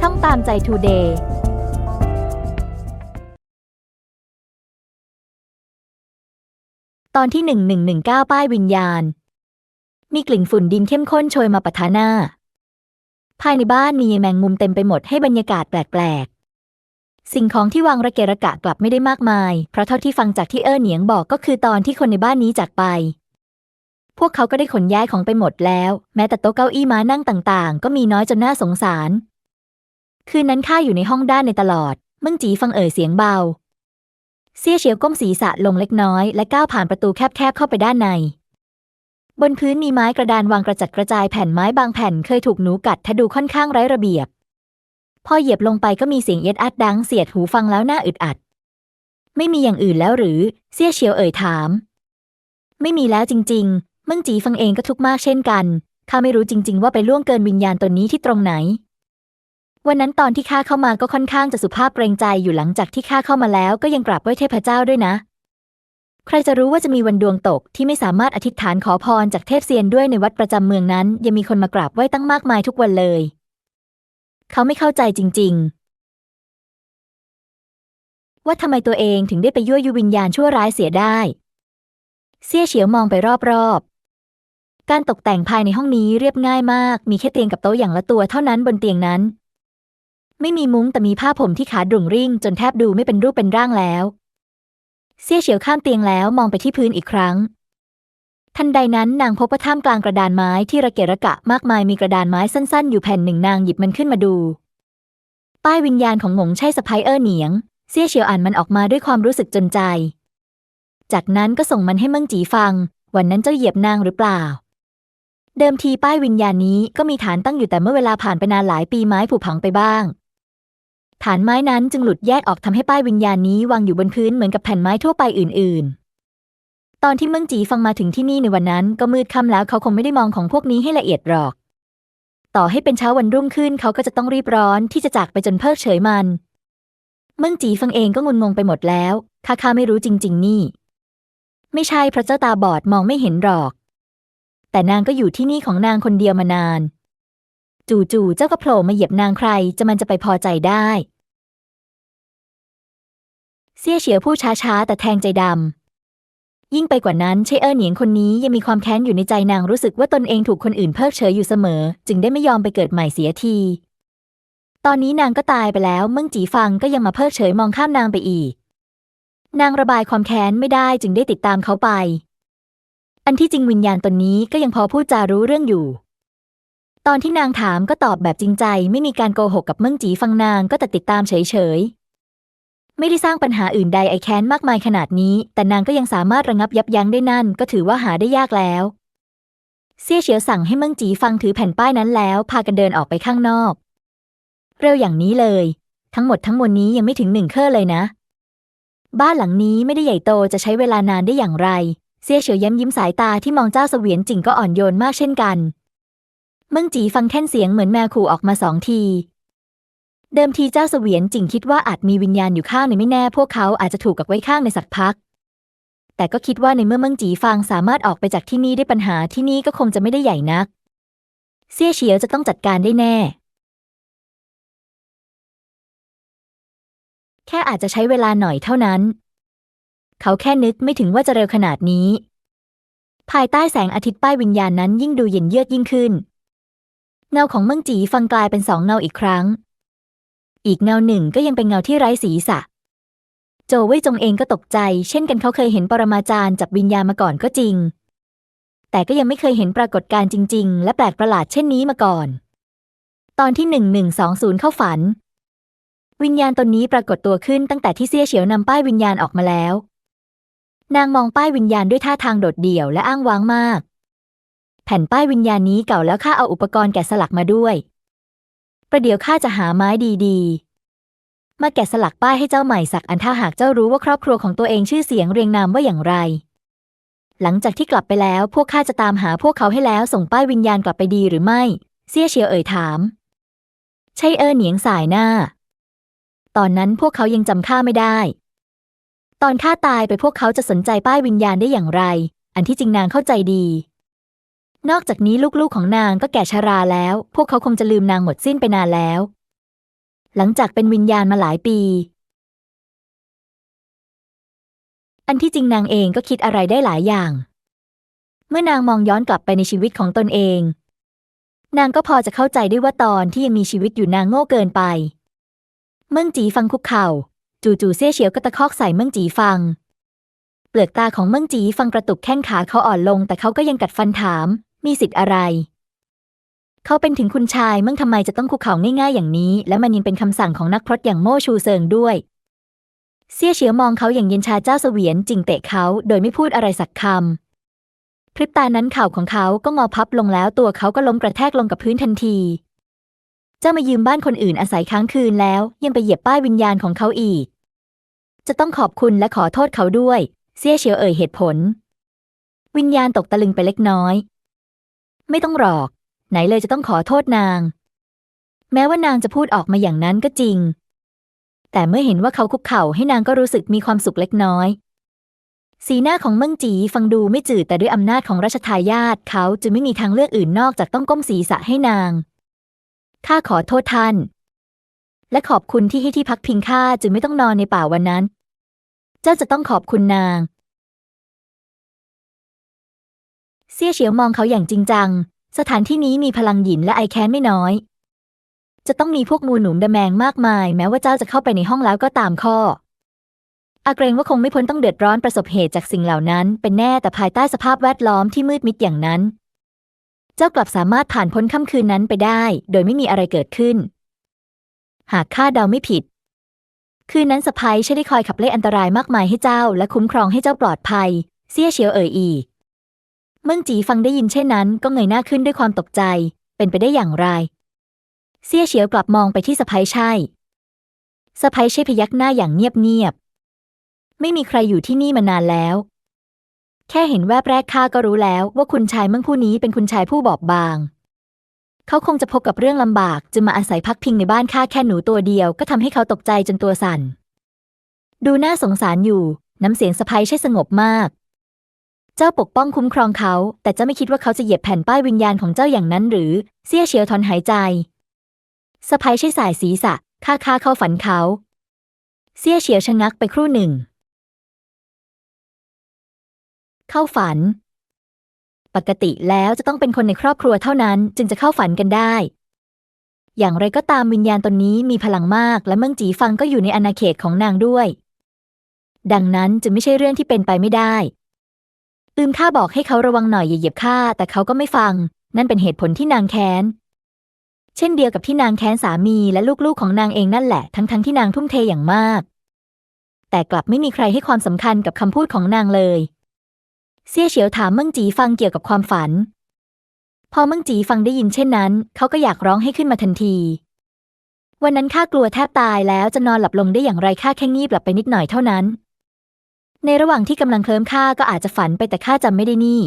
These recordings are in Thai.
ช่องตามใจทูเดย์ตอนที่ 1119 ป้ายวิญญาณ มีกลิ่นฝุ่นดินเข้มข้นโชยมาปะทะหน้า ภายในบ้านมีแมงมุมเต็มไปหมดให้บรรยากาศแปลกๆ สิ่งของที่วางระเกะระกะกลับไม่ได้มากมาย เพราะเท่าที่ฟังจากที่เออเหนียงบอกก็คือตอนที่คนในบ้านนี้จากไป พวกเขาก็ได้ขนย้ายของไปหมดแล้ว แม้แต่โต๊ะเก้าอี้ม้านั่งต่างๆ ก็มีน้อยจนน่าสงสาร คืนนั้นข้าอยู่ในห้องด้านในตลอด มึงจีฟังเอ่ยเสียงเบาเซี่ยเฉียวก้มศีรษะลงเล็กน้อย และก้าวผ่านประตูแคบๆเข้าไปด้านใน บนพื้นมีไม้กระดานวางกระจัดกระจายแผ่นไม้บางแผ่นเคยถูกหนูกัดทะดูค่อนข้างไร้ระเบียบ พอเหยียบลงไปก็มีเสียงเอ็ดอัดดังเสียดหูฟังแล้วน่าอึดอัด ไม่มีอย่างอื่นแล้วหรือเซี่ยเฉียวเอ่ยถาม ไม่มีแล้วจริง ๆ มึงจีฟังเองก็ทุกข์มากเช่นกันข้าไม่รู้จริง ๆ ว่าไปล่วงเกินวิญญาณตนนี้ที่ตรงไหน วันนั้นตอนที่ข้าเข้ามาก็ค่อนข้างจะสุภาพเกรงใจอยู่หลังจากที่ข้าเข้ามาแล้วก็ยังกราบไหว้เทพเจ้าด้วยนะ ใครจะรู้ว่าจะมีวันดวงตกที่ไม่สามารถอธิษฐานขอพรจากเทพเซียนด้วยในวัดประจำเมืองนั้น ยังมีคนมากราบไหว้ตั้งมากมายทุกวันเลย เขาไม่เข้าใจจริง ๆ ว่าทำไมตัวเองถึงได้ไปยั่วยุวิญญาณชั่วร้ายเสียได้เซี่ยเฉียวมองไปรอบๆการตกแต่งภายในห้องนี้เรียบง่ายมาก มีแค่เตียงกับโต๊ะอย่างละตัวเท่านั้นบนเตียงนั้น ไม่มีมุ้งแต่มีผ้าผมที่ขาดรุ่งริ่ง จนแทบดูไม่เป็นรูปเป็นร่างแล้วเซี่ยเฉียวข้ามเตียงแล้วมองไปที่พื้นอีกครั้ง ทันใดนั้นนางพบว่าท่ามกลางกระดานไม้ที่ระเกะระกะมากมายมีกระดานไม้สั้นๆ อยู่แผ่นหนึ่งนางหยิบมันขึ้นมาดู ป้ายวิญญาณของหงงใช่สะพ้ายเอ้อเหนียงเซี่ยเฉียวอ่านมันออกมาด้วยความรู้สึกจนใจ จากนั้นก็ส่งมันให้เมิ่งจีฟัง วันนั้นเจ้าเหยียบนางหรือเปล่าเดิมทีป้ายวิญญาณนี้ก็มีฐานตั้งอยู่แต่เมื่อเวลาผ่านไปนานหลายปีไม้ผุพังไปบ้าง ฐานไม้นั้นจึงหลุดแยกออกทำให้ป้ายวิญญาณนี้วางอยู่บนพื้นเหมือนกับแผ่นไม้ทั่วไปอื่น ๆ ตอนที่เมืองจีฟังมาถึงที่นี่ในวันนั้นก็มืดค่ำแล้วเขาคงไม่ได้มองของพวกนี้ให้ละเอียดหรอก ต่อให้เป็นเช้าวันรุ่งขึ้นเขาก็จะต้องรีบร้อนที่จะจากไปจนเพิกเฉยมัน เมืองจีฟังเองก็งุนงงไปหมดแล้วข้าข้าไม่รู้จริง ๆ นี่ ไม่ใช่เพราะเจ้าตาบอดมองไม่เห็นหรอก แต่นางก็อยู่ที่นี่ของนางคนเดียวมานาน จู่ๆเจ้าก็โผล่มาเหยียบนางใคร จะมันจะไปพอใจได้เซี่ยเฉียวพูดช้าๆแต่แทงใจดำยิ่งไปกว่านั้นเชเออร์เหนียงคนนี้ยังมีความแค้นอยู่ในใจนางรู้สึกว่าตนเองถูกคนอื่นเพิกเฉยอยู่เสมอ จึงได้ไม่ยอมไปเกิดใหม่เสียที ตอนนี้นางก็ตายไปแล้วเมื่งจีฟังก็ยังมาเพิกเฉยมองข้ามนางไปอีก นางระบายความแค้นไม่ได้จึงได้ติดตามเขาไป อันที่จริงวิญญาณตนนี้ก็ยังพอพูดจารู้เรื่องอยู่ ตอนที่นางถามก็ตอบแบบจริงใจ ไม่มีการโกหกกับเมิ่งจีฟังนางก็แต่ติดตามเฉยๆ ไม่ได้สร้างปัญหาอื่นใดไอแค้นมากมายขนาดนี้ แต่นางก็ยังสามารถระงับยับยั้งได้นั่น ก็ถือว่าหาได้ยากแล้วเซี่ยเฉียวสั่งให้เมิ่งจีฟังถือแผ่นป้ายนั้นแล้ว พากันเดินออกไปข้างนอก เร็วอย่างนี้เลย ทั้งหมดทั้งมวลนี้ยังไม่ถึงหนึ่งเค่อเลยนะ บ้านหลังนี้ไม่ได้ใหญ่โตจะใช้เวลานานได้อย่างไรเซี่ยเฉียวย้มยิ้มสายตาที่มองเจ้าเสวียนจิงก็อ่อนโยนมากเช่นกัน เมิ่งจีฟังแค่นเสียงเหมือนแมวขู่ออกมาสองที เดิมทีเจ้าเสวียนจิงคิดว่าอาจมีวิญญาณอยู่ข้างในไม่แน่พวกเขาอาจจะถูกกักไว้ข้างในสักพัก แต่ก็คิดว่าในเมื่อเมิ่งจีฟังสามารถออกไปจากที่นี่ได้ปัญหาที่นี่ก็คงจะไม่ได้ใหญ่นักเซี่ยเฉียวจะต้องจัดการได้แน่ แค่อาจจะใช้เวลาหน่อยเท่านั้น เขาแค่นึกไม่ถึงว่าจะเร็วขนาดนี้ ภายใต้แสงอาทิตย์ป้ายวิญญาณนั้นยิ่งดูเย็นเยือกยิ่งขึ้น เงาของเมืองจีฟังกลายเป็นสองเงาอีกครั้ง อีกเงาหนึ่งก็ยังเป็นเงาที่ไร้ศีรษะโจวเว่ยจงเองก็ตกใจ เช่นกันเขาเคยเห็นปรมาจารย์จับวิญญาณมาก่อนก็จริง แต่ก็ยังไม่เคยเห็นปรากฏการณ์จริง ๆ และแปลกประหลาดเช่นนี้มาก่อน ตอนที่หนึ่งหนึ่งสองศูนย์เข้าฝัน วิญญาณตนนี้ปรากฏตัวขึ้นตั้งแต่ที่เซี่ยเฉียวนำป้ายวิญญาณออกมาแล้ว นางมองป้ายวิญญาณด้วยท่าทางโดดเดี่ยวและอ้างว้างมาก ผ่นป้ายวิญญาณนี้เก่าแล้วข้าเอาอุปกรณ์แกะสลักมาด้วย ประเดี๋ยวข้าจะหาไม้ดีๆ มาแกะสลักป้ายให้เจ้าใหม่สักอันถ้าหากเจ้ารู้ว่าครอบครัวของตัวเองชื่อเสียงเรียงนามว่าอย่างไร หลังจากที่กลับไปแล้วพวกข้าจะตามหาพวกเขาให้แล้วส่งป้ายวิญญาณกลับไปดีหรือไม่เซี่ยเฉียวเอ่ยถาม ใช่เออเหนียงสายหน้า ตอนนั้นพวกเขายังจำข้าไม่ได้ ตอนข้าตายไปพวกเขาจะสนใจป้ายวิญญาณได้อย่างไร อันที่จริงนางเข้าใจดี นอกจากนี้ลูกๆของนางก็แก่ชราแล้ว พวกเขาคงจะลืมนางหมดสิ้นไปนานแล้ว หลังจากเป็นวิญญาณมาหลายปี อันที่จริงนางเองก็คิดอะไรได้หลายอย่าง เมื่อนางมองย้อนกลับไปในชีวิตของตนเอง นางก็พอจะเข้าใจได้ว่าตอนที่ยังมีชีวิตอยู่นางโง่เกินไป เมิ่งจีฟังคุกเข่า จู่ๆเซี่ยเฉียวก็ตะคอกใส่เมิ่งจีฟังเปลือกตาของเมิ่งจีฟังกระตุกแข้งขาเขาอ่อนลง แต่เขาก็ยังกัดฟันถาม มีสิทธิ์อะไร เขาเป็นถึงคุณชายเมิ่งทำไมจะต้องคุกเข่าง่ายๆอย่างนี้ และมันยังเป็นคำสั่งของนักพรตอย่างโม่ชูเซิงด้วยเซี่ยเฉียวมองเขาอย่างเย็นชาเจ้าเสวียนจิงเตะเขาโดยไม่พูดอะไรสักคำพริบตานั้นข่าวของเขาก็งอพับลงแล้วตัวเขาก็ล้มกระแทกลงกับพื้นทันทีเจ้ามายืมบ้านคนอื่นอาศัยค้างคืนแล้ว ยังไปเหยียบป้ายวิญญาณของเขาอีก จะต้องขอบคุณและขอโทษเขาด้วยเซี่ยเฉียวเอ่ยเหตุผล วิญญาณตกตะลึงไปเล็กน้อย ไม่ต้องหรอก ไหนเลยจะต้องขอโทษนาง แม้ว่านางจะพูดออกมาอย่างนั้นก็จริง แต่เมื่อเห็นว่าเขาคุกเข่าให้นางก็รู้สึกมีความสุขเล็กน้อย สีหน้าของเมิ่งจีฟังดูไม่จืดแต่ด้วยอำนาจของราชทายาทเขาจึงไม่มีทางเลือกอื่นนอกจากต้องก้มศีรษะให้นาง ข้าขอโทษท่าน และขอบคุณที่ให้ที่พักพิงข้าจึงไม่ต้องนอนในป่าวันนั้น เจ้าจะต้องขอบคุณนาง เซี่ยเฉียวมองเขาอย่างจริงจัง สถานที่นี้มีพลังหยินและไอแค้นไม่น้อย จะต้องมีพวกมูหนุ่มดะแมงมากมาย แม้ว่าเจ้าจะเข้าไปในห้องแล้วก็ตามข้อ อาเกรงว่าคงไม่พ้นต้องเดือดร้อนประสบเหตุจากสิ่งเหล่านั้น เป็นแน่แต่ภายใต้สภาพแวดล้อมที่มืดมิดอย่างนั้น เจ้ากลับสามารถผ่านพ้นค่ำคืนนั้นไปได้ โดยไม่มีอะไรเกิดขึ้น หากข้าเดาไม่ผิด คืนนั้นสะพ้ยใช่ได้คอยขับไล่อันตรายมากมายให้เจ้า และคุ้มครองให้เจ้าปลอดภัยเซี่ยเฉียวเอ่ยอีก เมื่งจีฟังได้ยินเช่นนั้น ก็เงยหน้าขึ้นด้วยความตกใจ เป็นไปได้อย่างไร เซี่ยเฉียวกลับมองไปที่สะพ้ยใช่สะพ้ยใช่พยักหน้าอย่างเงียบๆ ไม่มีใครอยู่ที่นี่มานานแล้ว แค่เห็นแวบแรกข้าก็รู้แล้วว่าคุณชายเมื่อผู้นี้เป็นคุณชายผู้บอบบาง เขาคงจะพบกับเรื่องลำบาก จึงมาอาศัยพักพิงในบ้านข้าแค่หนูตัวเดียวก็ทำให้เขาตกใจจนตัวสั่น ดูน่าสงสารอยู่ น้ำเสียงสะพ้ยใช่สงบมาก เจ้าปกป้องคุ้มครองเขา แต่เจ้าไม่คิดว่าเขาจะเหยียบแผ่นป้ายวิญญาณของเจ้าอย่างนั้นหรือเซี่ยเฉียวถอนหายใจสะพ้ยใช่สายศีรษะข้าข้าเข้าฝันเขาเซี่ยเฉียวชะงักไปครู่หนึ่ง เข้าฝัน ปกติแล้วจะต้องเป็นคนในครอบครัวเท่านั้น จึงจะเข้าฝันกันได้ อย่างไรก็ตามวิญญาณตนนี้มีพลังมาก และเมืองจีฟังก็อยู่ในอาณาเขตของนางด้วย ดังนั้นจึงไม่ใช่เรื่องที่เป็นไปไม่ได้ อืมข้าบอกให้เขาระวังหน่อยอย่าเหยียบข้าแต่เขาก็ไม่ฟัง นั่นเป็นเหตุผลที่นางแค้น เช่นเดียวกับที่นางแค้นสามีและลูกๆของนางเองนั่นแหละ ทั้งๆที่นางทุ่มเทอย่างมาก แต่กลับไม่มีใครให้ความสำคัญกับคำพูดของนางเลยเซี่ยเฉียวถามเมิ่งจีฟังเกี่ยวกับความฝัน พอเมิ่งจีฟังได้ยินเช่นนั้น เขาก็อยากร้องให้ขึ้นมาทันทีวันนั้นข้ากลัวแทบตายแล้วจะนอนหลับลงได้อย่างไรข้าแค่งีบหลับไปนิดหน่อยเท่านั้น ในระหว่างที่กำลังเคลิ้มข้าก็อาจจะฝันไปแต่ข้าจำไม่ได้นี่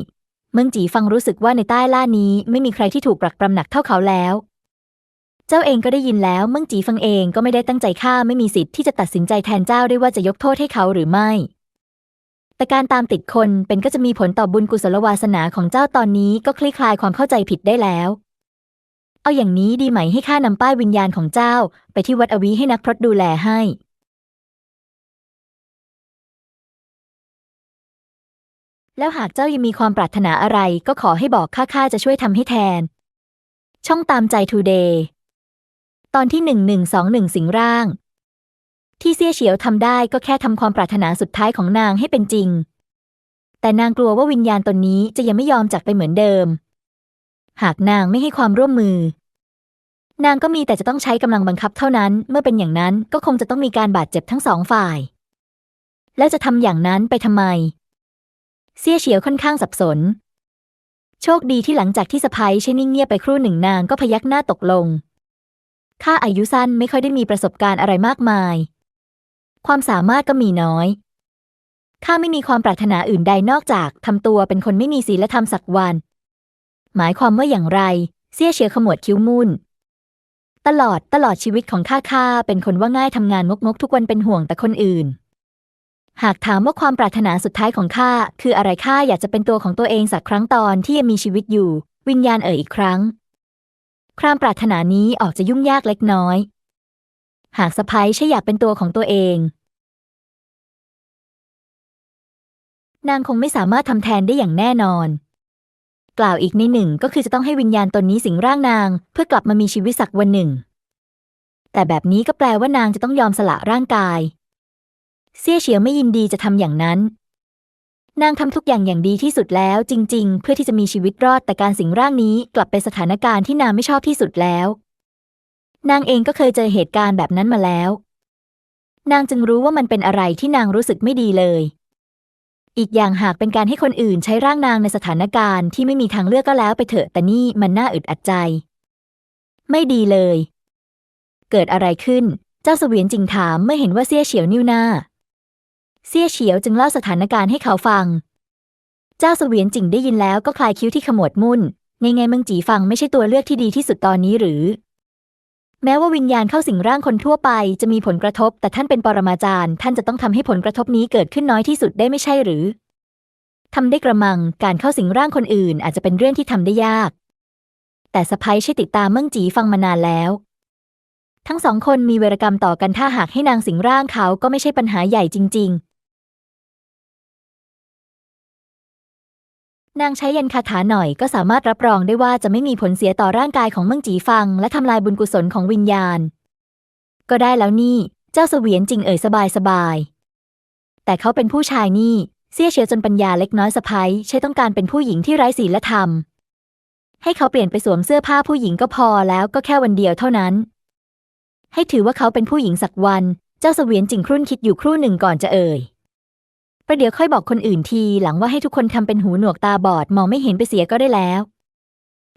เมิ่งจีฟังรู้สึกว่าในใต้ล่านี้ไม่มีใครที่ถูกปรักปรำหนักเท่าเขาแล้ว เจ้าเองก็ได้ยินแล้วเมิ่งจีฟังเองก็ไม่ได้ตั้งใจข้าไม่มีสิทธิ์ที่จะตัดสินใจแทนเจ้าได้ว่าจะยกโทษให้เขาหรือไม่ แต่การตามติดคนเป็นก็จะมีผลต่อบุญกุศลวาสนาของเจ้าตอนนี้ก็คลี่คลายความเข้าใจผิดได้แล้ว เอาอย่างนี้ดีไหมให้ข้านำป้ายวิญญาณของเจ้า ไปที่วัดอวีให้นักพรตดูแลให้ แล้วหากเจ้ายังมีความปรารถนาอะไรก็ขอให้บอกข้าข้าจะช่วยทำให้แทน ช่องตามใจทูเดย์ตอนที่หนึ่งหนึ่งสองหนึ่งสิงร่าง ที่เซี่ยเฉียวทำได้ก็แค่ทำความปรารถนาสุดท้ายของนางให้เป็นจริง แต่นางกลัวว่าวิญญาณตนนี้จะยังไม่ยอมจากไปเหมือนเดิม หากนางไม่ให้ความร่วมมือ นางก็มีแต่จะต้องใช้กำลังบังคับเท่านั้น เมื่อเป็นอย่างนั้นก็คงจะต้องมีการบาดเจ็บทั้งสองฝ่าย แล้วจะทำอย่างนั้นไปทำไม เซี่ยเฉียวค่อนข้างสับสน โชคดีที่หลังจากที่สะพ้ยใช้นิ่งเงียบไปครู่หนึ่งนางก็พยักหน้าตกลง ข้าอายุสั้นไม่ค่อยได้มีประสบการณ์อะไรมากมาย ความสามารถก็มีน้อย ข้าไม่มีความปรารถนาอื่นใดนอกจากทำตัวเป็นคนไม่มีศีลธรรมสักวัน หมายความว่าอย่างไร เซี่ยเฉียวขมวดคิ้วมุ่นตลอดตลอดชีวิตของข้าข้าเป็นคนว่าง่ายทำงานงกงกทุกวันเป็นห่วงแต่คนอื่น หากถามว่าความปรารถนาสุดท้ายของข้าคืออะไรข้าอยากจะเป็นตัวของตัวเองสักครั้งตอนที่ยังมีชีวิตอยู่ วิญญาณเอ่ยอีกครั้งความปรารถนานี้ออกจะยุ่งยากเล็กน้อย หากสะพ้ยใช่อยากเป็นตัวของตัวเอง นางคงไม่สามารถทำแทนได้อย่างแน่นอน กล่าวอีกในหนึ่งก็คือจะต้องให้วิญญาณตนนี้สิงร่างนาง เพื่อกลับมามีชีวิตสักวันหนึ่ง แต่แบบนี้ก็แปลว่านางจะต้องยอมสละร่างกาย เซี่ยเฉียวไม่ยินดีจะทำอย่างนั้น นางทำทุกอย่างอย่างดีที่สุดแล้วจริง ๆ เพื่อที่จะมีชีวิตรอดแต่การสิงร่างนี้กลับเป็นสถานการณ์ที่นางไม่ชอบที่สุดแล้ว นางเองก็เคยเจอเหตุการณ์แบบนั้นมาแล้ว นางจึงรู้ว่ามันเป็นอะไรที่นางรู้สึกไม่ดีเลย อีกอย่างหากเป็นการให้คนอื่นใช้ร่างนางในสถานการณ์ที่ไม่มีทางเลือกก็แล้วไปเถอะแต่นี่มันน่าอึดอัดใจ ไม่ดีเลย เกิดอะไรขึ้น เจ้าเสวียนจิงถามเมื่อเห็นว่าเซี่ยเฉียวนิ้วหน้า เซี่ยเฉียวจึงเล่าสถานการณ์ให้เขาฟัง เจ้าเสวียนจิงได้ยินแล้วก็คลายคิ้วที่ขมวดมุ่นไงไงเมืองจีฟังไม่ใช่ตัวเลือกที่ดีที่สุดตอนนี้หรือ แม้ว่าวิญญาณเข้าสิงร่างคนทั่วไปจะมีผลกระทบ แต่ท่านเป็นปรมาจารย์ ท่านจะต้องทำให้ผลกระทบนี้เกิดขึ้นน้อยที่สุดได้ไม่ใช่หรือทำได้กระมังการเข้าสิงร่างคนอื่น อาจจะเป็นเรื่องที่ทำได้ยาก แต่สะพ้ยใช่ติดตามเมืองจีฟังมานานแล้วทั้งสองคนมีเวรกรรมต่อกันถ้าหากให้นางสิงร่างเขาก็ไม่ใช่ปัญหาใหญ่จริง นางใช้ยันคาถาหน่อยก็สามารถรับรองได้ว่าจะไม่มีผลเสียต่อร่างกายของมืองจีฟัง และทำลายบุญกุศลของวิญญาณ ก็ได้แล้วนี่ เจ้าเสวียนจริงเอ่ยสบายสบาย แต่เขาเป็นผู้ชายนี่ เสี้ยเฉียวจนปัญญาเล็กน้อยสะพ้ยใช่ต้องการเป็นผู้หญิงที่ไร้ศีลธรรม ให้เขาเปลี่ยนไปสวมเสื้อผ้าผู้หญิงก็พอแล้วก็แค่วันเดียวเท่านั้น ให้ถือว่าเขาเป็นผู้หญิงสักวัน เจ้าเสวียนจิงครุ่นคิดอยู่ครู่หนึ่งก่อนจะเอ่ย ประเดี๋ยวค่อยบอกคนอื่นทีหลังว่าให้ทุกคนทำเป็นหูหนวกตาบอดมองไม่เห็นไปเสียก็ได้แล้ว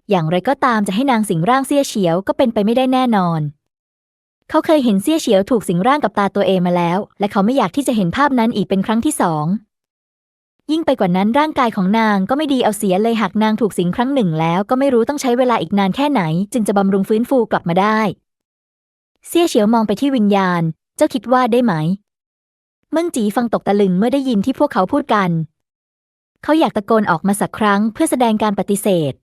อย่างไรก็ตามจะให้นางสิงร่างเสี้ยเฉียวก็เป็นไปไม่ได้แน่นอน เขาเคยเห็นเสี้ยเฉียวถูกสิงร่างกับตาตัวเองมาแล้ว และเขาไม่อยากที่จะเห็นภาพนั้นอีกเป็นครั้งที่สองยิ่งไปกว่านั้นร่างกายของนางก็ไม่ดีเอาเสียเลยหากนางถูกสิงครั้งหนึ่งแล้วก็ไม่รู้ต้องใช้เวลาอีกนานแค่ไหน จึงจะบำรุงฟื้นฟูกลับมาได้เซี่ยเฉียวมองไปที่วิญญาณ เจ้าคิดว่าได้ไหม เมิ่งจีฟังตกตะลึงเมื่อได้ยินที่พวกเขาพูดกัน เขาอยากตะโกนออกมาสักครั้งเพื่อแสดงการปฏิเสธ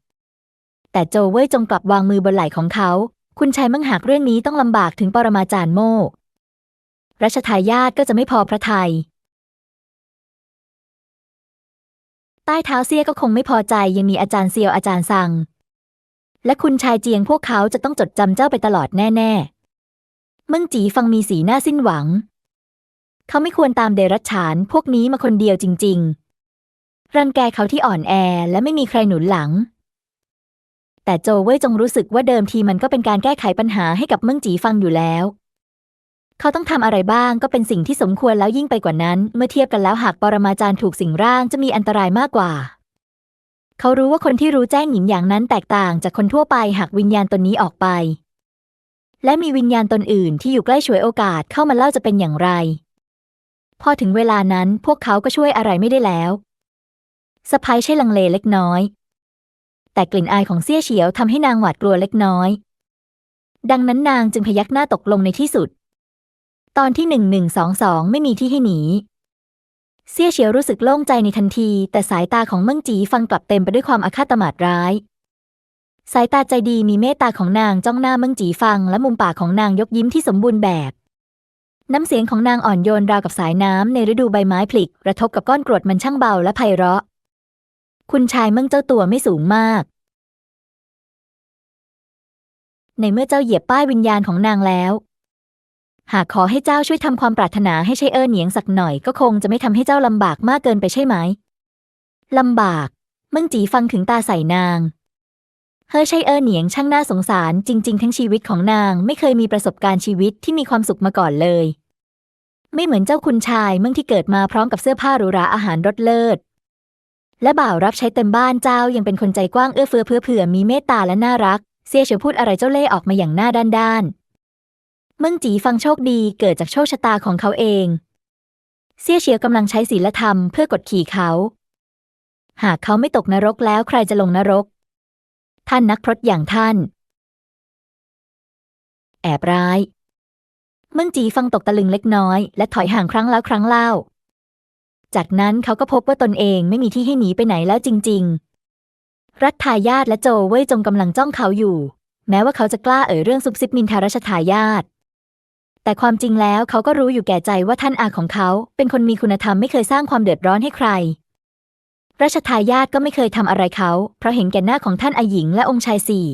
แต่โจเว่ยจงกลับวางมือบนไหล่ของเขา คุณชายมั่งหากเรื่องนี้ต้องลำบากถึงปรมาจารย์โม่รัชทายาทก็จะไม่พอพระทยัยใต้เท้าเซียก็คงไม่พอใจยังมีอาจารย์เซียวอาจารย์ซังและคุณชายเจียงพวกเขาจะต้องจดจำเจ้าไปตลอดแน่ ๆ เมิ่งจีฟังมีสีหน้าสิ้นหวัง เขาไม่ควรตามเดรัจฉานพวกนี้มาคนเดียวจริง ๆ รังแกเขาที่อ่อนแอและไม่มีใครหนุนหลัง แต่โจเว่ยจงรู้สึกว่าเดิมทีมันก็เป็นการแก้ไขปัญหาให้กับเมิ่งจีฟังอยู่แล้ว เขาต้องทำอะไรบ้างก็เป็นสิ่งที่สมควรแล้วยิ่งไปกว่านั้น เมื่อเทียบกันแล้วหากปรมาจารย์ถูกสิงร่างจะมีอันตรายมากกว่า เขารู้ว่าคนที่รู้แจ้งหญิงอย่างนั้นแตกต่างจากคนทั่วไปหากวิญญาณตนนี้ออกไปและมีวิญญาณตนอื่นที่อยู่ใกล้ฉวยโอกาสเข้ามาเล่าจะเป็นอย่างไร พอถึงเวลานั้นพวกเขาก็ช่วยอะไรไม่ได้แล้วสะพายใช่ลังเลเล็กน้อย แต่กลิ่นอายของเซี่ยเฉียวทำให้นางหวาดกลัวเล็กน้อย ดังนั้นนางจึงพยักหน้าตกลงในที่สุด ตอนที่หนึ่งหนึ่งสองสองไม่มีที่ให้หนีเซี่ยเฉียวรู้สึกโล่งใจในทันที แต่สายตาของเมิ่งจีฟังกลับเต็มไปด้วยความอาฆาตมาตร้าย สายตาใจดีมีเมตตาของนางจ้องหน้าเมิ่งจีฟังและมุมปากของนางยกยิ้มที่สมบูรณ์แบบ น้ำเสียงของนางอ่อนโยนราวกับสายน้ำในฤดูใบไม้ผลิกกระทบกับก้อนกรวดมันช่างเบาและไพเราะ คุณชายเมิ่งเจ้าตัวไม่สูงมาก ในเมื่อเจ้าเหยียบป้ายวิญญาณของนางแล้ว หากขอให้เจ้าช่วยทำความปรารถนาให้ใช่เออเหนียงสักหน่อยก็คงจะไม่ทำให้เจ้าลำบากมากเกินไปใช่ไหมลำบาก เมิ่งจีฟังถึงตาใส่นาง เฮอใช่เออเหนียงช่างน่าสงสารจริง ๆ ทั้งชีวิตของนางไม่เคยมีประสบการณ์ชีวิตที่มีความสุขมาก่อนเลย ไม่เหมือนเจ้าคุณชายเมื่อที่เกิดมาพร้อมกับเสื้อผ้าหรูหราอาหารรสเลิศ และบ่าวรับใช้เต็มบ้านเจ้ายังเป็นคนใจกว้างเอื้อเฟื้อเพื่อเผื่อมีเมตตาและน่ารัก เสี่ยเฉียวพูดอะไรเจ้าเล่ห์ออกมาอย่างหน้าด้านด้านๆเมิ่งจีฟังโชคดีเกิดจากโชคชะตาของเขาเอง เสี่ยเฉียวกำลังใช้ศีลธรรมเพื่อกดขี่เขา หากเขาไม่ตกนรกแล้วใครจะลงนรก ท่านนักพรตอย่างท่าน แอบร้ายเมิ่งจีฟังตกตะลึงเล็กน้อย และถอยห่างครั้งแล้วครั้งเล่า จากนั้นเขาก็พบว่าตนเองไม่มีที่ให้หนีไปไหนแล้วจริง ๆ รัฐทายาทและโจเว่ยจงกำลังจ้องเขาอยู่ แม้ว่าเขาจะกล้าเอ่ยเรื่องซุบซิบนินทารัชทายาทแต่ความจริงแล้วเขาก็รู้อยู่แก่ใจว่าท่านอาของเขา เป็นคนมีคุณธรรมไม่เคยสร้างความเดือดร้อนให้ใคร รัชทายาทก็ไม่เคยทำอะไรเขา เพราะเห็นแก่หน้าของท่านอาหญิงและองค์ชายสี่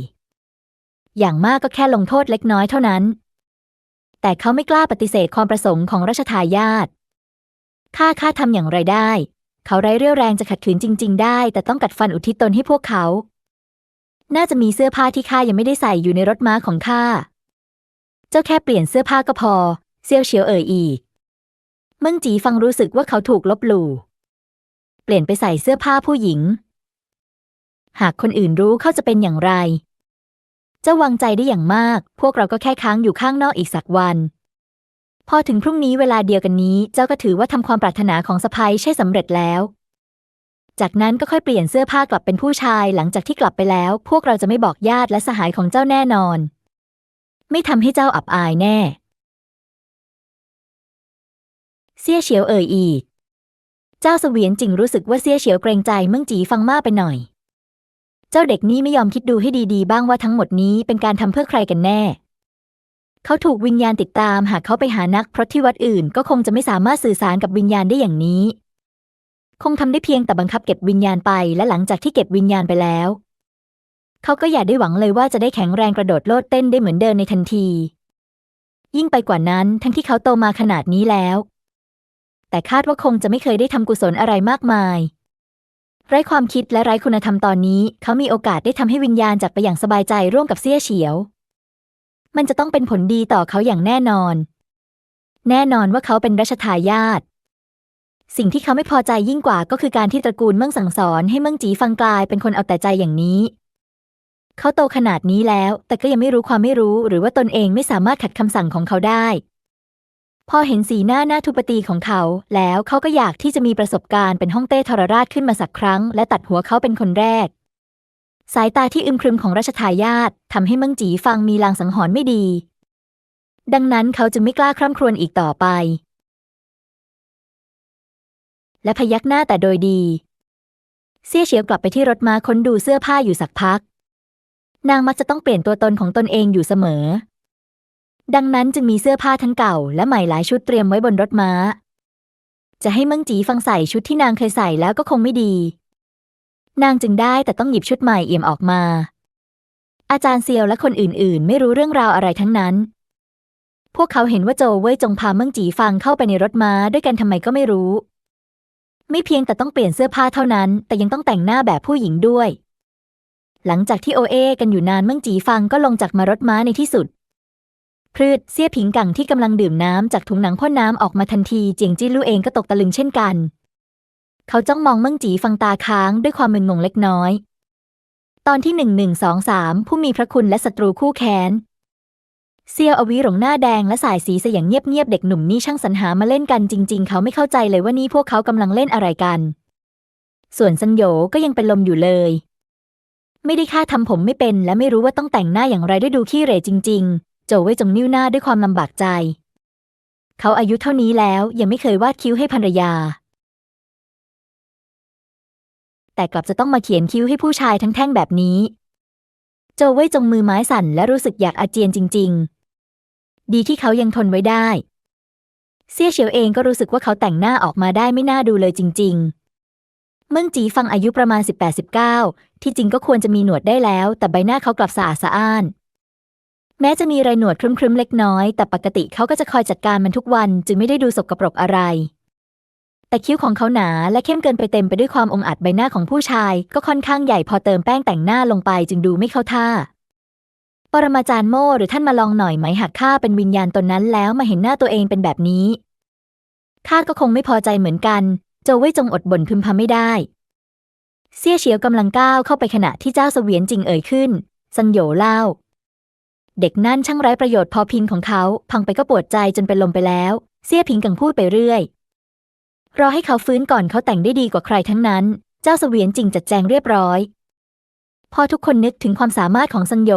อย่างมากก็แค่ลงโทษเล็กน้อยเท่านั้น แต่เขาไม่กล้าปฏิเสธความประสงค์ของรัชทายาทข้าข้าทำอย่างไรได้ เขาไร้เรี่ยวแรงจะขัดขืนจริง ๆ ได้ แต่ต้องกัดฟันอุทิศตนให้พวกเขา น่าจะมีเสื้อผ้าที่ข้ายังไม่ได้ใส่อยู่ในรถม้าของข้า เจ้าแค่เปลี่ยนเสื้อผ้าก็พอ เซียวเฉียวเอ่ยอีก เมิ่งจีฟังรู้สึกว่าเขาถูกลบหลู่ ลี่ยนไปใส่เสื้อผ้าผู้หญิง หากคนอื่นรู้เขาจะเป็นอย่างไรเจ้าวางใจได้อย่างมาก พวกเราก็แค่ค้างอยู่ข้างนอกอีกสักวัน พอถึงพรุ่งนี้เวลาเดียวกันนี้ เจ้าก็ถือว่าทำความปรารถนาของสะพ้ยใช่สำเร็จแล้ว จากนั้นก็ค่อยเปลี่ยนเสื้อผ้ากลับเป็นผู้ชายหลังจากที่กลับไปแล้ว พวกเราจะไม่บอกญาติและสหายของเจ้าแน่นอน ไม่ทำให้เจ้าอับอายแน่เซี่ยเฉียวเอ่ยอีก เจ้าเสวียนจิงรู้สึกว่าเซี่ยเฉียวเกรงใจเมื่งจีฟังมากไปหน่อย เจ้าเด็กนี่ไม่ยอมคิดดูให้ดีๆ บ้างว่าทั้งหมดนี้เป็นการทำเพื่อใครกันแน่ เขาถูกวิญญาณติดตามหากเขาไปหานักพรตที่วัดอื่น ก็คงจะไม่สามารถสื่อสารกับวิญญาณได้อย่างนี้ คงทำได้เพียงแต่บังคับเก็บวิญญาณไปและหลังจากที่เก็บวิญญาณไปแล้ว เขาก็อย่าได้หวังเลยว่าจะได้แข็งแรงกระโดดโลดเต้นได้เหมือนเดิมในทันที ยิ่งไปกว่านั้นทั้งที่เขาโตมาขนาดนี้แล้ว แต่คาดว่าคงจะไม่เคยได้ทำกุศลอะไรมากมาย ไร้ความคิดและไร้คุณธรรมตอนนี้ เขามีโอกาสได้ทำให้วิญญาณจากไปอย่างสบายใจร่วมกับเซี่ยเฉียว มันจะต้องเป็นผลดีต่อเขาอย่างแน่นอน แน่นอนว่าเขาเป็นรัชทายาทสิ่งที่เขาไม่พอใจยิ่งกว่าก็คือการที่ตระกูลเมืองสั่งสอนให้เมืองจีฟังกลายเป็นคนเอาแต่ใจอย่างนี้ เขาโตขนาดนี้แล้ว แต่ก็ยังไม่รู้ความไม่รู้ หรือว่าตนเองไม่สามารถขัดคำสั่งของเขาได้ พอเห็นสีหน้าหน้าทุปตีของเขา แล้วเขาก็อยากที่จะมีประสบการณ์เป็นห้องเต้ทรราชขึ้นมาสักครั้ง และตัดหัวเขาเป็นคนแรก สายตาที่อึมครึมของราชทายาททำให้เมืองจีฟังมีลางสังหรณ์ไม่ดี ดังนั้นเขาจึงไม่กล้าคร่ำครวญอีกต่อไป และพยักหน้าแต่โดยดีเซี่ยเฉียวกลับไปที่รถม้าค้นดูเสื้อผ้าอยู่สักพัก นางมักจะต้องเปลี่ยนตัวตนของตนเองอยู่เสมอ ดังนั้นจึงมีเสื้อผ้าทั้งเก่าและใหม่หลายชุดเตรียมไว้บนรถม้า จะให้เมืองจีฟังใส่ชุดที่นางเคยใส่แล้วก็คงไม่ดี นางจึงได้แต่ต้องหยิบชุดใหม่เอี่ยมออกมา อาจารย์เซียวและคนอื่นๆ ไม่รู้เรื่องราวอะไรทั้งนั้น พวกเขาเห็นว่าโจวเว่ยจงพาเมืองจีฟังเข้าไปในรถม้าด้วยกันทำไมก็ไม่รู้ ไม่เพียงแต่ต้องเปลี่ยนเสื้อผ้าเท่านั้น แต่ยังต้องแต่งหน้าแบบผู้หญิงด้วย หลังจากที่โอเอกันอยู่นานเมืองจีฟังก็ลงจากมารถม้าในที่สุด พืชเสี้ยผิงกังที่กำลังดื่มน้ำจากถุงหนังพ่นน้ำออกมาทันทีเจียงจี้ลู่เองก็ตกตะลึงเช่นกัน เขาจ้องมองเมืองจีฟังตาค้างด้วยความมึนงงเล็กน้อย ตอนที่หนึ่งหนึ่งสองสามผู้มีพระคุณและศัตรูคู่แค้นเซียวอวีหลงหน้าแดงและสายสีเสยอย่างเงียบๆเด็กหนุ่มนี่ช่างสรรหามาเล่นกันจริง ๆ เขาไม่เข้าใจเลยว่านี่พวกเขากำลังเล่นอะไรกัน ส่วนซันโยก็ยังเป็นลมอยู่เลย ไม่ได้ค่าทำผมไม่เป็นและไม่รู้ว่าต้องแต่งหน้าอย่างไรด้วยดูขี้เหร่จริง ๆ โจวไว้จงนิ้วหน้าด้วยความลำบากใจ เขาอายุเท่านี้แล้วยังไม่เคยวาดคิ้วให้ภรรยา แต่กลับจะต้องมาเขียนคิ้วให้ผู้ชายทั้งแท่งแบบนี้ โจวไว้จงมือไม้สั่นและรู้สึกอยากอาเจียนจริง ๆ ดีที่เขายังทนไว้ได้ เซี่ยเฉียวเองก็รู้สึกว่าเขาแต่งหน้าออกมาได้ไม่น่าดูเลยจริง ๆเมืองจีฟังอายุประมาณ 18-19 ที่จริงก็ควรจะมีหนวดได้แล้ว แต่ใบหน้าเขากลับสะอาดสะอ้าน แม้จะมีไรหนวดครึ้มๆเล็กน้อย แต่ปกติเขาก็จะคอยจัดการมันทุกวันจึงไม่ได้ดูสกปรกอะไร แต่คิ้วของเขาหนาและเข้มเกินไปเต็มไปด้วยความองอาจใบหน้าของผู้ชาย ก็ค่อนข้างใหญ่พอเติมแป้งแต่งหน้าลงไปจึงดูไม่เข้าท่า ปรมาจารย์โม่หรือท่านมาลองหน่อยไหมหากข้าเป็นวิญญาณตนนั้นแล้วมาเห็นหน้าตัวเองเป็นแบบนี้ข้าก็คงไม่พอใจเหมือนกันโจวเว่ยจงอดบ่นพึมพำไม่ได้เซี่ยเฉียวกำลังก้าวเข้าไปขณะที่เจ้าเสวียนจริงเอ่ยขึ้นซันโยเล่า เด็กนั่นช่างไร้ประโยชน์พอพินของเขา พังไปก็ปวดใจจนเป็นลมไปแล้วเซี่ยผิงกังพูดไปเรื่อย รอให้เขาฟื้นก่อนเขาแต่งได้ดีกว่าใครทั้งนั้น เจ้าเสวียนจริงจัดแจงเรียบร้อย พอทุกคนนึกถึงความสามารถของซันโย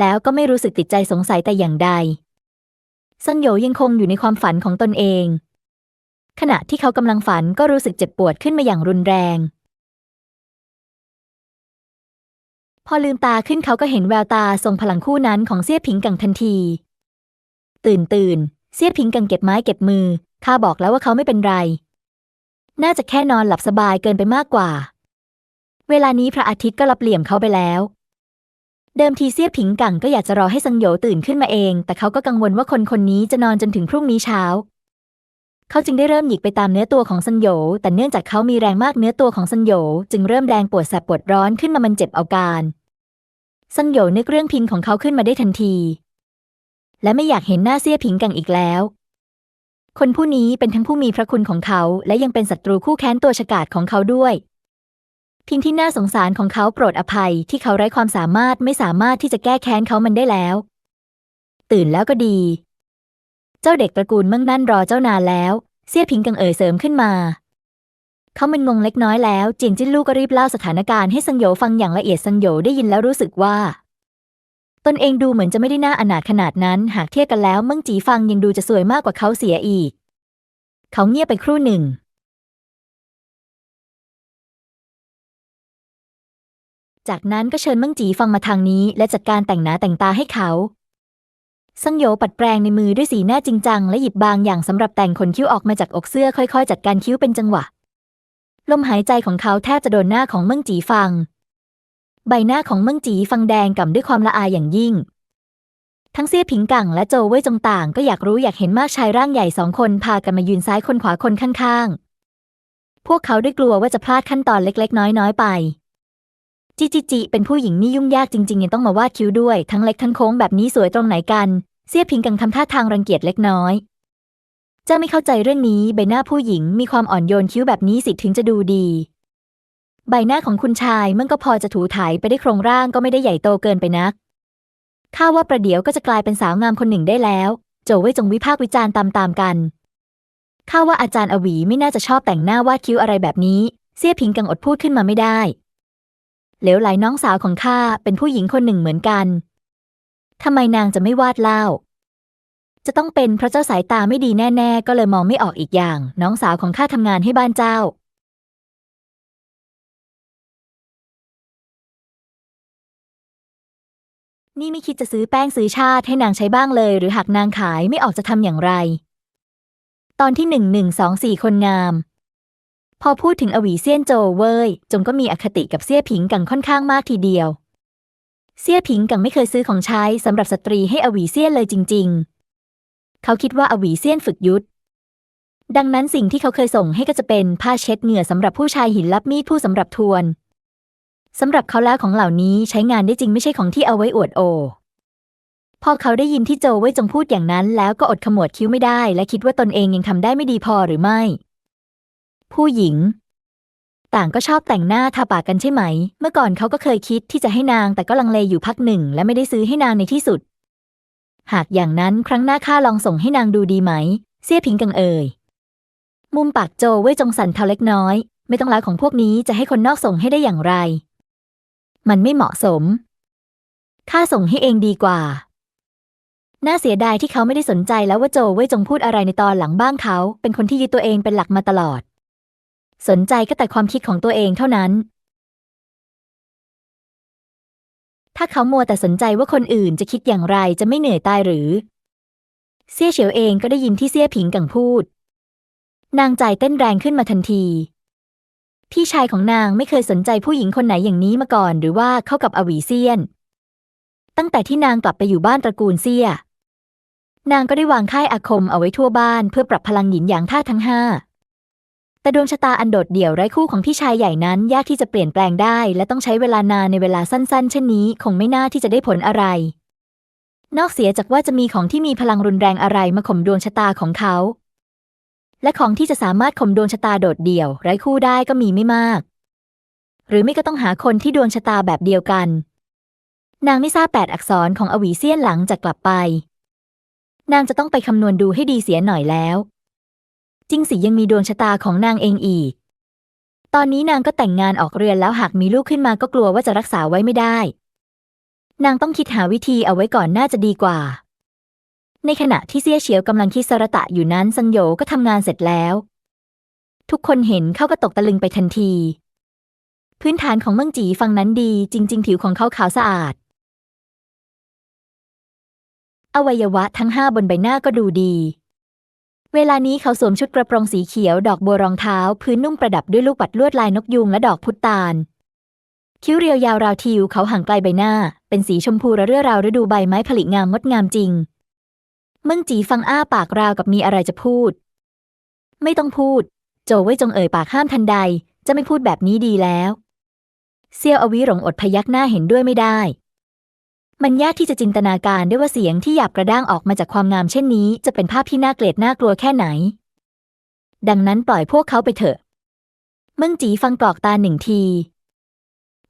แล้วก็ไม่รู้สึกติดใจสงสัยแต่อย่างใดซันโยยังคงอยู่ในความฝันของตนเอง ขณะที่เขากำลังฝันก็รู้สึกเจ็บปวดขึ้นมาอย่างรุนแรง พอลืมตาขึ้นเขาก็เห็นแววตาทรงพลังคู่นั้นของเซี่ยผิงกังทันที ตื่นตื่นเสียพิงกังเก็บไม้เก็บมือข้าบอกแล้วว่าเขาไม่เป็นไร น่าจะแค่นอนหลับสบายเกินไปมากกว่า เวลานี้พระอาทิตย์ก็รับเหลี่ยมเขาไปแล้ว เดิมทีเสียผิงกังก็อยากจะรอให้ซังโยตื่นขึ้นมาเอง แต่เขาก็กังวลว่าคนคนนี้จะนอนจนถึงพรุ่งนี้เช้า เขาจึงได้เริ่มหยิกไปตามเนื้อตัวของซันโหยแต่เนื่องจากเขามีแรงมากเนื้อตัวของซันโหยจึงเริ่มแรงปวดแสบปวดร้อนขึ้นมามันเจ็บเอาการซันโหยนึกเรื่องพินของเขาขึ้นมาได้ทันที และไม่อยากเห็นหน้าเสียผิงกังอีกแล้ว คนผู้นี้เป็นทั้งผู้มีพระคุณของเขา และยังเป็นศัตรูคู่แค้นตัวฉกาจของเขาด้วยพินที่น่าสงสารของเขาโปรดอภัยที่เขาไร้ความสามารถไม่สามารถที่จะแก้แค้นเขามันได้แล้ว ตื่นแล้วก็ดี เจ้าเด็กตระกูลมั่งนั่นรอเจ้านานแล้ว เสี่ยผิงกังเอ่ยเสริมขึ้นมา เขามันงงเล็กน้อยแล้วจียงจิ้นลู่ก็รีบเล่าสถานการณ์ให้ซังโยฟังอย่างละเอียดซังโยได้ยินแล้วรู้สึกว่า ตนเองดูเหมือนจะไม่ได้น่าอนาถขนาดนั้น หากเทียบกันแล้วเมิ่งจีฟังยังดูจะสวยมากกว่าเขาเสียอีก เขาเงียบไปครู่หนึ่งจากนั้นก็เชิญเมิ่งจีฟังมาทางนี้และจัดการแต่งหน้าแต่งตาให้เขา ซังโยปัดแปรงในมือด้วยสีหน้าจริงจังและหยิบบางอย่างสำหรับแต่งขนคิ้วออกมาจากอกเสื้อค่อยๆ จัดการคิ้วเป็นจังหวะ ลมหายใจของเขาแทบจะโดนหน้าของเมิ่งจีฟัง ใบหน้าของเมิ่งจีฟังแดงก่ำด้วยความละอายอย่างยิ่ง ทั้งเซี่ยผิงกังและโจวเว่ยจงต่างก็อยากรู้อยากเห็นมากชายร่างใหญ่สองคนพากันมายืนซ้ายคนขวาคนข้างๆ พวกเขาด้วยกลัวว่าจะพลาดขั้นตอนเล็กๆ น้อยๆไป จิจิจิเป็นผู้หญิงนี่ยุ่งยากจริงๆยังต้องมาวาดคิ้วด้วย ทั้งเล็กทั้งโค้งแบบนี้สวยตรงไหนกัน เสียผิงกังทำท่าทางรังเกียจเล็กน้อยเจ้าไม่เข้าใจเรื่องนี้ใบหน้าผู้หญิงมีความอ่อนโยนคิ้วแบบนี้สิถึงจะดูดี ใบหน้าของคุณชายมันก็พอจะถูถ่ายไปได้โครงร่างก็ไม่ได้ใหญ่โตเกินไปนักข้าว่าประเดี๋ยวก็จะกลายเป็นสาวงามคนหนึ่งได้แล้ว โจวเว่ยจงวิพากษ์วิจารณ์ตามๆกันข้าว่าอาจารย์อวีไม่น่าจะชอบแต่งหน้าวาดคิ้วอะไรแบบนี้ เสียผิงกังอดพูดขึ้นมาไม่ได้ เหลวไหลน้องสาวของข้าเป็นผู้หญิงคนหนึ่งเหมือนกันทำไมนางจะไม่วาดเล่า จะต้องเป็นเพราะเจ้าสายตาไม่ดีแน่ ๆ ก็เลยมองไม่ออกอีกอย่าง น้องสาวของข้าทำงานให้บ้านเจ้า นี่ไม่คิดจะซื้อแป้งซื้อชาติให้นางใช้บ้างเลย หรือหากนางขายไม่ออกจะทำอย่างไร ตอนที่หนึ่งหนึ่งสองสี่คนงาม พอพูดถึงอวีเซียนโจเว่ยจงก็มีอคติกับเซี่ยผิงกังค่อนข้างมากทีเดียว เซี่ยผิงกังไม่เคยซื้อของใช้สำหรับสตรีให้อวีเซียนเลยจริง ๆ เขาคิดว่าอวีเซียนฝึกยุทธดังนั้นสิ่งที่เขาเคยส่งให้ก็จะเป็นผ้าเช็ดเหงื่อสำหรับผู้ชายหินรับมีดผู้สำหรับทวนสำหรับเขาแล้วของเหล่านี้ใช้งานได้จริงไม่ใช่ของที่เอาไว้อวดโอ พอเขาได้ยินที่โจเว่ยจงพูดอย่างนั้น แล้วก็อดขมวดคิ้วไม่ได้ และคิดว่าตนเองยังทำได้ไม่ดีพอหรือไม่ ผู้หญิง ต่างก็ชอบแต่งหน้าทาปากกันใช่ไหม เมื่อก่อนเขาก็เคยคิดที่จะให้นางแต่ก็ลังเลอยู่พักหนึ่ง และไม่ได้ซื้อให้นางในที่สุด หากอย่างนั้นครั้งหน้าข้าลองส่งให้นางดูดีไหม เสี่ยผิงกังเอ่ย มุมปากโจเว่ยจงสั่นเทาเล็กน้อย ไม่ต้องแล้วของพวกนี้จะให้คนนอกส่งให้ได้อย่างไร มันไม่เหมาะสม ข้าส่งให้เองดีกว่าน่าเสียดายที่เขาไม่ได้สนใจแล้วว่าโจเว่ยจงพูดอะไรในตอนหลังบ้างเขา เป็นคนที่ยึดตัวเองเป็นหลักมาตลอด สนใจก็แต่ความคิดของตัวเองเท่านั้น ถ้าเขามัวแต่สนใจว่าคนอื่นจะคิดอย่างไรจะไม่เหนื่อยตายหรือ เซี่ยเฉียวเองก็ได้ยินที่เซี่ยผิงกังพูด นางใจเต้นแรงขึ้นมาทันที พี่ชายของนางไม่เคยสนใจผู้หญิงคนไหนอย่างนี้มาก่อน หรือว่าเข้ากับอวีเซียน ตั้งแต่ที่นางกลับไปอยู่บ้านตระกูลเซี่ยนางก็ได้วางค่ายอาคมเอาไว้ทั่วบ้านเพื่อปรับพลังหยินหยางท่าทั้งห้า แต่ดวงชะตาอันโดดเดี่ยวไร้คู่ของพี่ชายใหญ่นั้น ยากที่จะเปลี่ยนแปลงได้ และต้องใช้เวลานานในเวลาสั้น ๆ เช่นนี้คงไม่น่าที่จะได้ผลอะไร นอกเสียจากว่าจะมีของที่มีพลังรุนแรงอะไรมาข่มดวงชะตาของเขา และของที่จะสามารถข่มดวงชะตาโดดเดี่ยว ไร้คู่ได้ก็มีไม่มาก หรือไม่ก็ต้องหาคนที่ดวงชะตาแบบเดียวกัน นางไม่ทราบแปดอักษรของอวีเซียนหลังจากกลับไป นางจะต้องไปคำนวณดูให้ดีเสียหน่อยแล้ว จริงสิยังมีดวงชะตาของนางเองอีก ตอนนี้นางก็แต่งงานออกเรือนแล้วหากมีลูกขึ้นมาก็กลัวว่าจะรักษาไว้ไม่ได้ นางต้องคิดหาวิธีเอาไว้ก่อนน่าจะดีกว่า ในขณะที่เซี่ยเฉียวกำลังคิดสระตะอยู่นั้นซังโยก็ทำงานเสร็จแล้ว ทุกคนเห็นเขาก็ตกตะลึงไปทันที พื้นฐานของเมืองจีฟังนั้นดี จริง ๆ ผิวของเขาขาวสะอาดอวัยวะทั้งห้าบนใบหน้าก็ดูดี เวลานี้เขาสวมชุดกระโปรงสีเขียวดอกบัวรองเท้า พื้นนุ่มประดับด้วยลูกปัดลวดลายนกยูงและดอกพุตานคิ้วเรียวยาวราวทิวเขาห่างไกลใบหน้า เป็นสีชมพูระเรื่อราวฤดูใบไม้ผลิงามงดงามจริงเมึงจีฟังอ้าปากราวกับมีอะไรจะพูด ไม่ต้องพูด โจวไว้จงเอ่ยปากห้ามทันใด จะไม่พูดแบบนี้ดีแล้ว เซียวอวิหลงอดพยักหน้าเห็นด้วยไม่ได้ มันยากที่จะจินตนาการได้ว่าเสียงที่หยาบกระด้างออกมาจากความงามเช่นนี้ จะเป็นภาพที่น่าเกลียดน่ากลัวแค่ไหน ดังนั้นปล่อยพวกเขาไปเถอะเมึงจีฟังกรอกตาหนึ่งที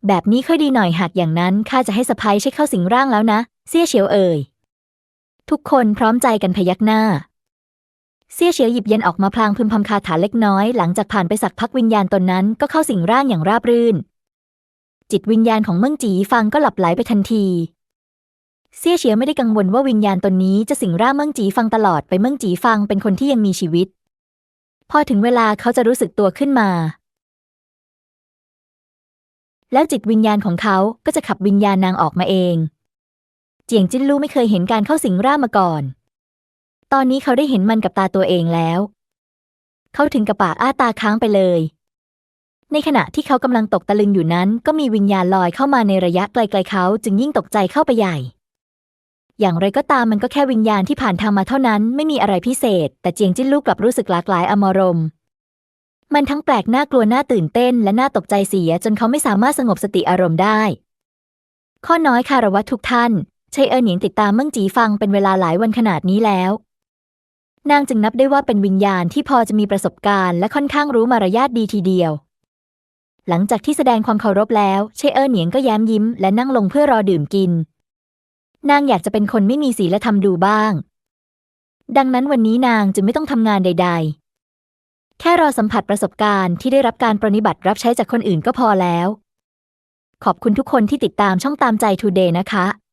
แบบนี้ค่อยดีหน่อยหากอย่างนั้นข้าจะให้สะพ้ยใช้เข้าสิงร่างแล้วนะ เสี่ยเฉียวเอ่ย ทุกคนพร้อมใจกันพยักหน้า เสี่ยเฉียวหยิบเย็นออกมาพลางพึมพำคาถาเล็กน้อย หลังจากผ่านไปสักพักวิญญาณตนนั้นก็เข้าสิงร่างอย่างราบรื่น จิตวิญญาณของเมิ่งจีฟังก็หลับไหลไปทันที เสี่ยเฉียวไม่ได้กังวลว่าวิญญาณตนนี้จะสิงร่างเมิ่งจีฟังตลอดไปเมิ่งจีฟังเป็นคนที่ยังมีชีวิต พอถึงเวลาเขาจะรู้สึกตัวขึ้นมา แล้วจิตวิญญาณของเขาก็จะขับวิญญาณนางออกมาเอง เจียงจิ้นลู่ไม่เคยเห็นการเข้าสิงร่างมาก่อน ตอนนี้เขาได้เห็นมันกับตาตัวเองแล้ว เขาถึงกับปากอ้าตาค้างไปเลย ในขณะที่เขากำลังตกตะลึงอยู่นั้น ก็มีวิญญาณลอยเข้ามาในระยะไกลๆเขาจึงยิ่งตกใจเข้าไปใหญ่ อย่างไรก็ตามมันก็แค่วิญญาณที่ผ่านทางมาเท่านั้นไม่มีอะไรพิเศษ แต่เจียงจิ้นลู่กลับรู้สึกหลากหลายอมรมณ์มันทั้งแปลกน่ากลัวน่าตื่นเต้น และน่าตกใจเสียจนเขาไม่สามารถสงบสติอารมณ์ได้ ข้อน้อยคารวะทุกท่านชัยเอินเหนียงติดตามเมิ่งจีฟังเป็นเวลาหลายวันขนาดนี้แล้ว นางจึงนับได้ว่าเป็นวิญญาณที่พอจะมีประสบการณ์และค่อนข้างรู้มารยาทดีทีเดียว หลังจากที่แสดงความเคารพแล้วชัยเอินเหนียงก็แย้มยิ้มและนั่งลงเพื่อรอดื่มกิน นางอยากจะเป็นคนไม่มีศีลธรรมดูบ้าง ดังนั้นวันนี้นางจึงไม่ต้องทำงานใด ๆ แค่รอสัมผัสประสบการณ์ที่ได้รับการปรนิบัติรับใช้จากคนอื่นก็พอแล้ว ขอบคุณทุกคนที่ติดตามช่องตามใจทูเดย์นะคะ